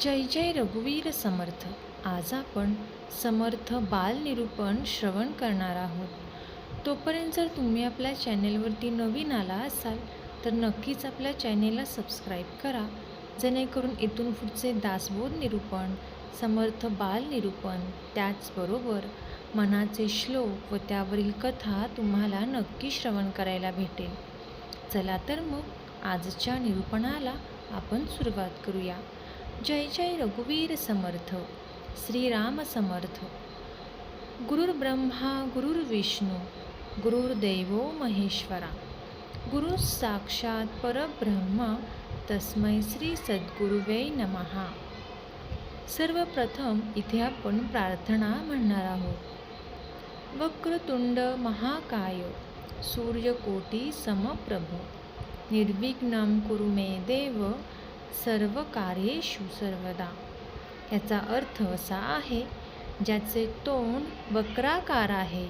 जय जय रघुवीर समर्थ. आज आपण समर्थ बाल निरूपण श्रवण करणार आहोत. तोपर्यंत जर तुम्ही आपल्या चॅनेलवरती नवीन आला असाल तर नक्कीच आपल्या चॅनेलला सबस्क्राईब करा. जेणेकरून इथून पुढचे दासबोध निरूपण समर्थ बाल निरूपण त्याचबरोबर मनाचे श्लोक व त्यावरील कथा तुम्हाला नक्की श्रवण करायला भेटेल. चला तर मग आजच्या निरूपणाला आपण सुरुवात करूया. जय जय रघुवीर समर्थ श्रीराम समर्थ। गुरुर्ब्रह्मा गुरुर्विष्णू गुरुर्देव महेश्वरा। गुरु साक्षात परब्रह्म तस्मै श्री सद्गुरुवे नमहा सर्वप्रथम इथे आपण प्रार्थना म्हणणार आहोत। वक्रतुंड महाकाय सूर्यकोटी समप्रभ। निर्विघ्नं कुरु मे देव सर्व कार्येषु सर्वदा. याचा अर्थ असा आहे ज्याचे तोंड वक्राकार आहे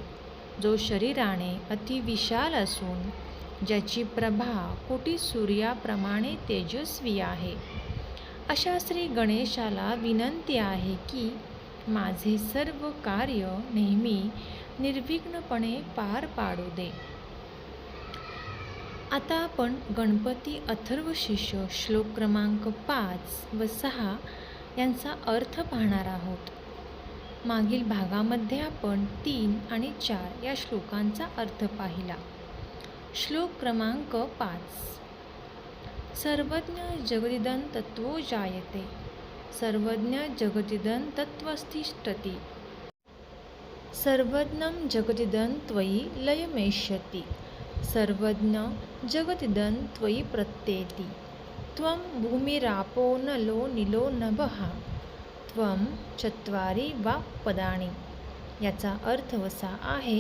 जो शरीराने अतिविशाल असून ज्याची प्रभा कोटी सूर्याप्रमाणे तेजस्वी आहे. अशा श्री गणेशाला विनंती आहे की माझे सर्व कार्य नेहमी निर्विघ्नपणे पार पाडू दे. आता आपण गणपती अथर्व शिष्य श्लोक क्रमांक पाच व सहा यांचा अर्थ पाहणार आहोत. मागील भागामध्ये आपण तीन आणि चार या श्लोकांचा अर्थ पाहिला. श्लोक क्रमांक पाच. सर्वज्ञ जगदिदन तत्त्वो जायते. सर्वज्ञ जगदिदन तत्त्वस्थिष्ठति सर्वज्ञं जगदिदन त्वयी लयमेष्यति. सर्वज्ञ जगतिदन त्वयि प्रत्येति। त्वं भूमिरापो नलो निलो नभः। त्वं चत्वारी वाक्पदानि याचा अर्थ असा आहे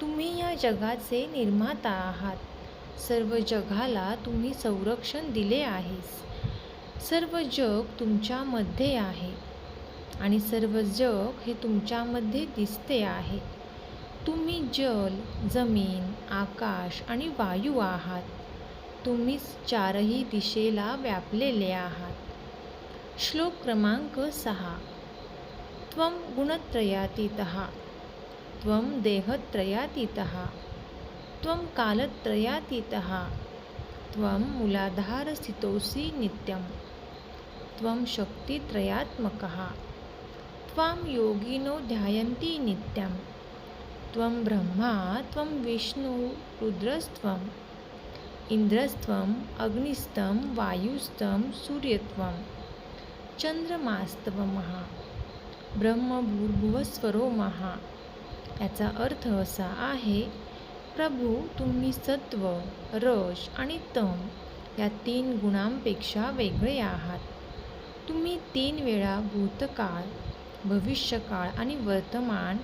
तुम्ही या जगाचे निर्माता आहात। सर्व जगाला तुम्ही संरक्षण दिले आहेस। सर्व जग तुमच्यामध्ये आहे आणि सर्व जग हे तुमच्यामध्ये दिसते आहे। तुम्ही जल जमीन आकाश आणि वायू आहात. तुम्ही चारही दिशेला व्यापलेले आहात. श्लोक क्रमांक सहा. त्वं गुणत्रयातीतः त्वं देहत्रयातीतः त्वं कालत्रयातीतः त्वं मूलाधारस्थितोऽसि नित्यं त्वं शक्तित्रयात्मकः. त्वां योगिनो ध्यायन्ति नित्यं त्वं ब्रह्मा त्वं विष्णु रुद्रस्त्वम् इन्द्रस्त्वम् अग्निस्तं वायुस्तं सूर्यत्वं चंद्रमास्तवमः ब्रह्मभूर्भुवस्वरो महा याचा अर्थ असा आहे प्रभू तुम्ही सत्व रस आणि तम या तीन गुणांपेक्षा वेगळे आहात. तुम्ही तीन वेळा भूतकाळ भविष्यकाळ आणि वर्तमान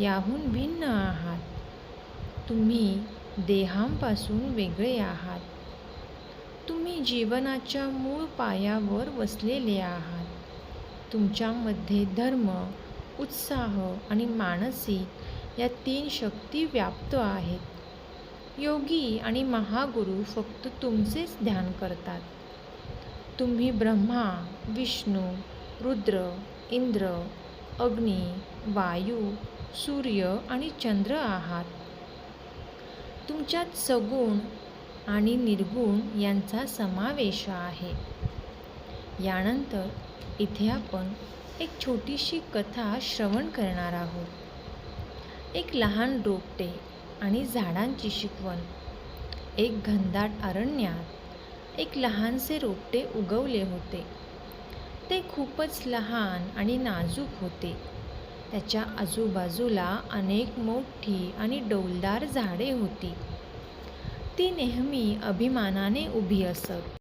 याहून भिन्न आहात. तुम्ही देहांपासून वेगळे आहात. तुम्ही जीवनाच्या मूळ पायावर वसलेले आहात. तुमच्यामध्ये धर्म उत्साह आणि मानसिक या तीन शक्ती व्याप्त आहेत. योगी आणि महागुरू फक्त तुमचेच ध्यान करतात. तुम्ही ब्रह्मा विष्णू रुद्र इंद्र अग्नी वायू सूर्य आणि चंद्र आहात. तुमच्यात सगुण आणि निर्गुण यांचा समावेश आहे. यानंतर इथे आपण एक छोटीशी कथा श्रवण करणार आहोत. एक लहान रोपटे आणि झाडांची शिकवण. एक घनदाट अरण्यात एक लहानसे रोपटे उगवले होते. ते खूपच लहान आणि नाजूक होते. त्याच्या आजूबाजूला अनेक मोठी आणि डौलदार झाडे होती. ती नेहमी अभिमानाने उभी असत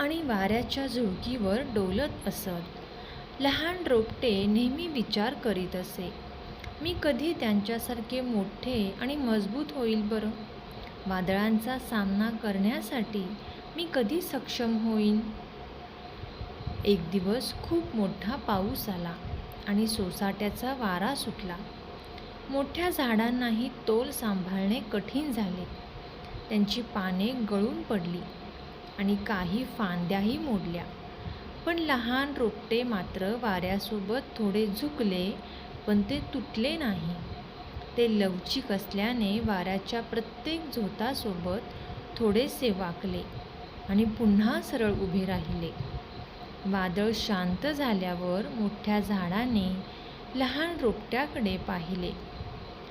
आणि वाऱ्याच्या झुळकीवर डोलत असत. लहान रोपटे नेहमी विचार करीत असे मी कधी त्यांच्यासारखे मोठे आणि मजबूत होईल बरं? वादळांचा सामना करण्यासाठी मी कधी सक्षम होईन? एक दिवस खूप मोठा पाऊस आला. आणि सोसाट्याचा वारा सुटला. मोठ्या झाडांनाही तोल सांभाळणे कठीण झाले. त्यांची पाने गळून पडली आणि काही फांद्याही मोडल्या. पण लहान रोपटे मात्र वाऱ्यासोबत थोडे झुकले पण ते तुटले नाही. ते लवचिक असल्याने वाऱ्याच्या प्रत्येक झोतासोबत थोडेसे वाकले आणि पुन्हा सरळ उभे राहिले. वादळ शांत झाल्यावर मोठ्या झाडाने लहान रोपट्याकडे पाहिले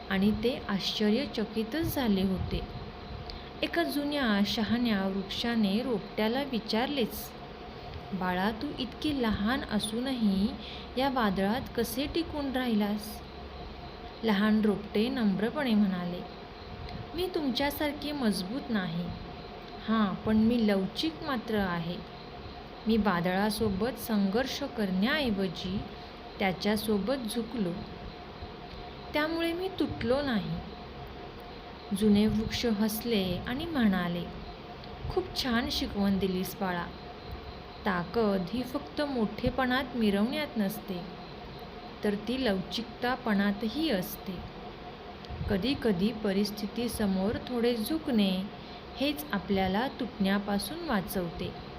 आणि ते आश्चर्यचकितच झाले होते. एका जुन्या शहाण्या वृक्षाने रोपट्याला विचारलेच बाळा तू इतकी लहान असूनही या वादळात कसे टिकून राहिलास? लहान रोपटे नम्रपणे म्हणाले मी तुमच्यासारखे मजबूत नाही. हां पण मी लवचिक मात्र आहे. मी वादळासोबत संघर्ष करण्याऐवजी त्याच्यासोबत झुकलो. त्यामुळे मी तुटलो नाही. जुने वृक्ष हसले आणि म्हणाले खूप छान शिकवण दिलीस बाळा. ताकद ही फक्त मोठेपणात मिरवण्यात नसते तर ती लवचिकतापणातही असते. कधीकधी परिस्थितीसमोर थोडे झुकणे हेच आपल्याला तुटण्यापासून वाचवते.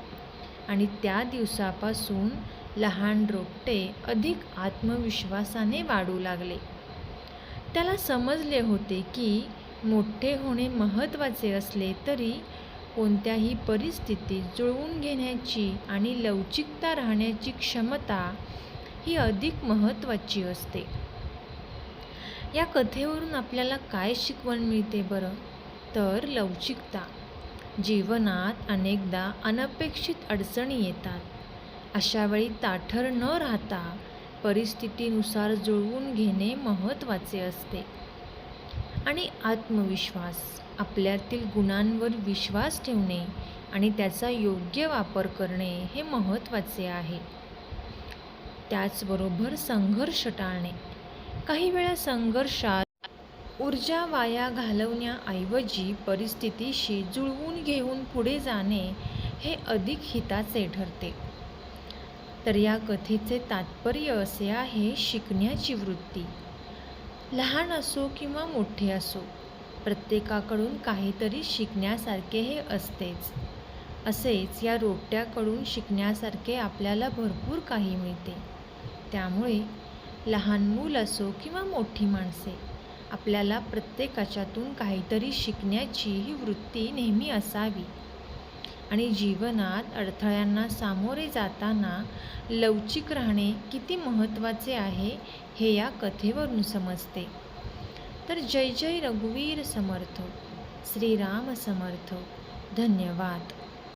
आणि त्या दिवसापासून लहान रोपटे अधिक आत्मविश्वासाने वाढू लागले. त्याला समजले होते की मोठे होणे महत्त्वाचे असले तरी कोणत्याही परिस्थितीत जुळवून घेण्याची आणि लवचिकता राहण्याची क्षमता ही अधिक महत्त्वाची असते. या कथेवरून आपल्याला काय शिकवण मिळते बरं? तर लवचिकता. जीवनात अनेकदा अनपेक्षित अडचणी येतात. अशावेळी ताठर न राहता परिस्थितीनुसार जुळवून घेणे महत्त्वाचे असते. आणि आत्मविश्वास आपल्यातील गुणांवर विश्वास ठेवणे आणि त्याचा योग्य वापर करणे हे महत्त्वाचे आहे. त्याचबरोबर संघर्ष टाळणे. काही वेळा संघर्षात ऊर्जा वाया घालवण्याऐवजी परिस्थितीशी जुळवून घेऊन पुढे जाणे हे अधिक हिताचे ठरते. तर या कथेचे तात्पर्य असे आहे शिकण्याची वृत्ती. लहान असो किंवा मोठे असो प्रत्येकाकडून काहीतरी शिकण्यासारखे हे असतेच. असेच या रोपट्याकडून शिकण्यासारखे आपल्याला भरपूर काही मिळते. त्यामुळे लहान मूल असो किंवा मोठी माणसे आपल्याला प्रत्येकाच्यातून काहीतरी शिकण्याची ही वृत्ती नेहमी असावी. आणि जीवनात अडथळ्यांना सामोरे जाताना लवचिक राहणे किती महत्त्वाचे आहे हे या कथेवरून समजते. तर जय जय रघुवीर समर्थ श्रीराम समर्थ. धन्यवाद.